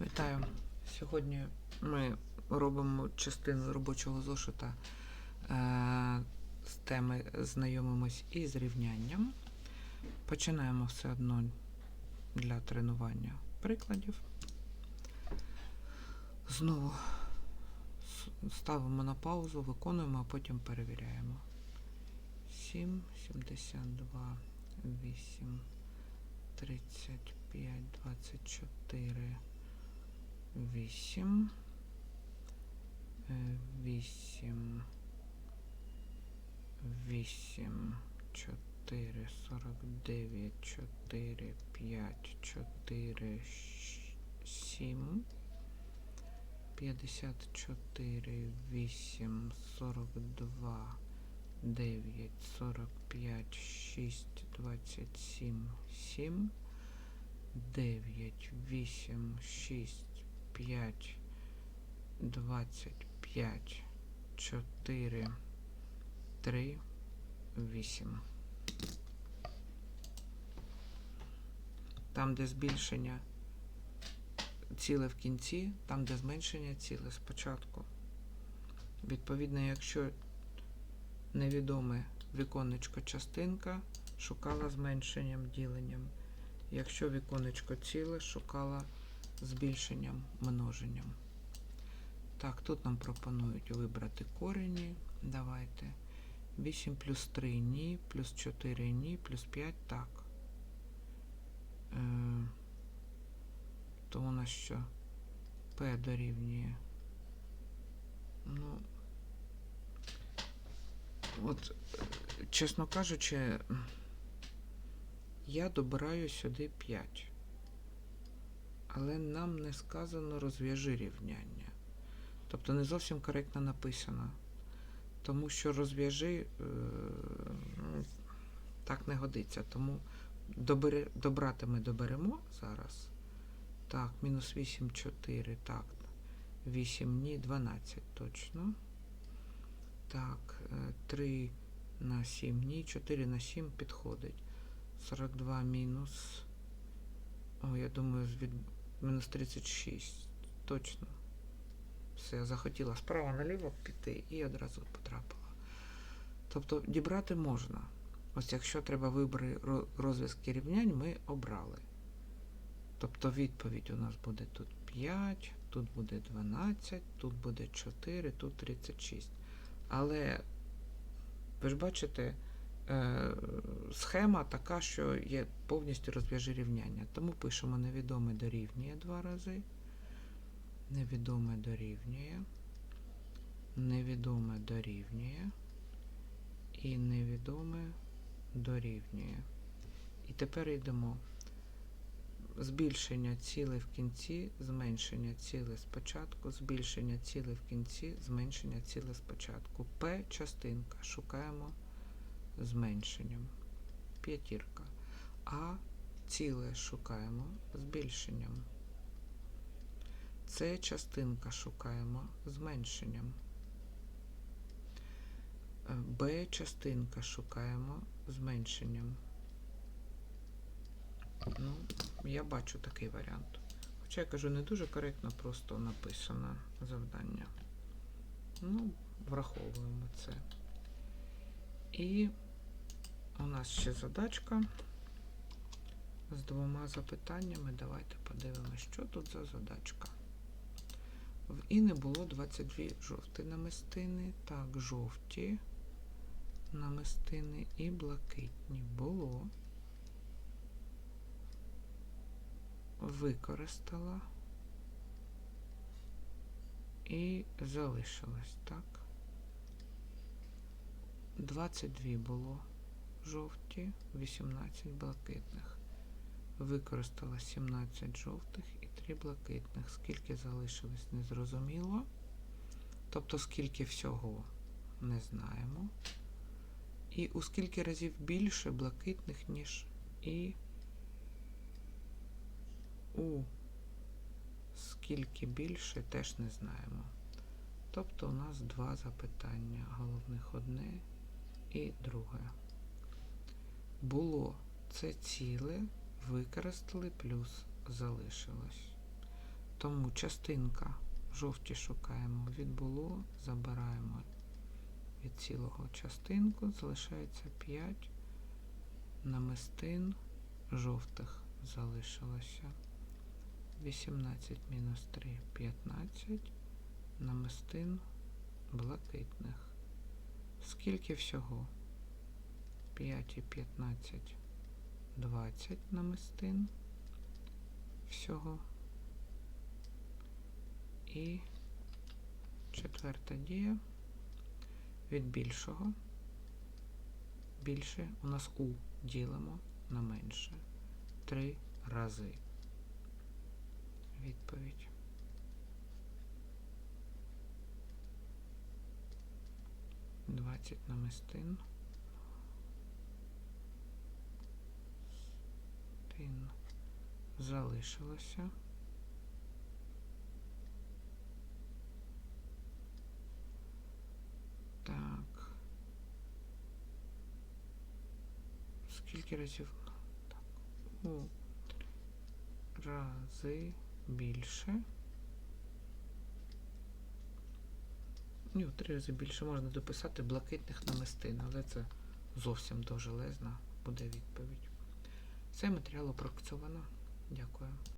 Вітаю! Сьогодні ми робимо частину робочого зошита е, з теми знайомимось із рівнянням. Починаємо все одно для тренування прикладів. Знову ставимо на паузу, виконуємо, а потім перевіряємо. 7, 72, 8, 35, 24. 8, 8, 8, 4, 49, 4, 5, 4, 7, 54, 8, 42, 9, 45, 6, 27, 7, 9, 8, 6, 5, 25, 4, 3, 8. Там, де збільшення ціле в кінці, там, де зменшення ціле спочатку. Відповідно, якщо невідоме віконечко частинка, шукала зменшенням діленням. Якщо віконечко ціле, шукала збільшенням, множенням. Так, тут нам пропонують вибрати корені. Давайте. 8 плюс 3 ні, плюс 4 ні, плюс 5 так. Е, то у нас що? P дорівнює. Ну, от, чесно кажучи, я добираю сюди 5 але нам не сказано розв'яжи рівняння. Тобто не зовсім коректно написано. Тому що розв'яжи е, так не годиться. Тому добере, добрати ми доберемо зараз. Так, мінус 8, 4, так. 8 ні, 12 точно. Так, е, 3 на 7 ні, 4 на 7 підходить. 42 мінус. О, я думаю, від мінус 36. Точно. Все, захотіла справа наліво піти і одразу потрапила. Тобто дібрати можна. Ось якщо треба вибори ро- розв'язки рівнянь, ми обрали. Тобто відповідь у нас буде тут 5, тут буде 12, тут буде 4, тут 36. Але ви ж бачите, схема така, що є повністю розв'яжи рівняння. Тому пишемо невідоме дорівнює два рази. Невідоме дорівнює. Невідоме дорівнює. І невідоме дорівнює. І тепер йдемо. Збільшення ціле в кінці, зменшення ціле спочатку, збільшення ціле в кінці, зменшення ціле спочатку. П частинка. Шукаємо зменшенням. П'ятірка. А ціле шукаємо збільшенням. С частинка шукаємо зменшенням. Е, Б частинка шукаємо зменшенням. Ну, я бачу такий варіант. Хоча я кажу, не дуже коректно просто написано завдання. Ну, враховуємо це. І у нас ще задачка з двома запитаннями. Давайте подивимося, що тут за задачка. В І не було 22 жовті намистини. Так, жовті намистини і блакитні було. Використала і залишилась, так? 22 було жовті, 18 блакитних. Використала 17 жовтих і 3 блакитних. Скільки залишилось, незрозуміло. Тобто, скільки всього не знаємо. І у скільки разів більше блакитних, ніж і у скільки більше, теж не знаємо. Тобто у нас два запитання. Головних одне і друге. Було це ціле, використали плюс залишилось. Тому частинка жовті шукаємо від було, забираємо від цілого частинку, залишається 5 намистин жовтих залишилося. 18 мінус 3 15 намистин блакитних. Скільки всього? 5 і 15 20 намистин всього. І четверта дія від більшого. Більше у нас У ділимо на менше. Три рази. Відповідь. Двадцять намистин. Залишилося. Так. Скільки разів? Так. У рази більше. Ні, в три рази більше можна дописати блакитних намистин, але це зовсім довжелезна буде відповідь. Цей матеріал опрацьовано. Дякую.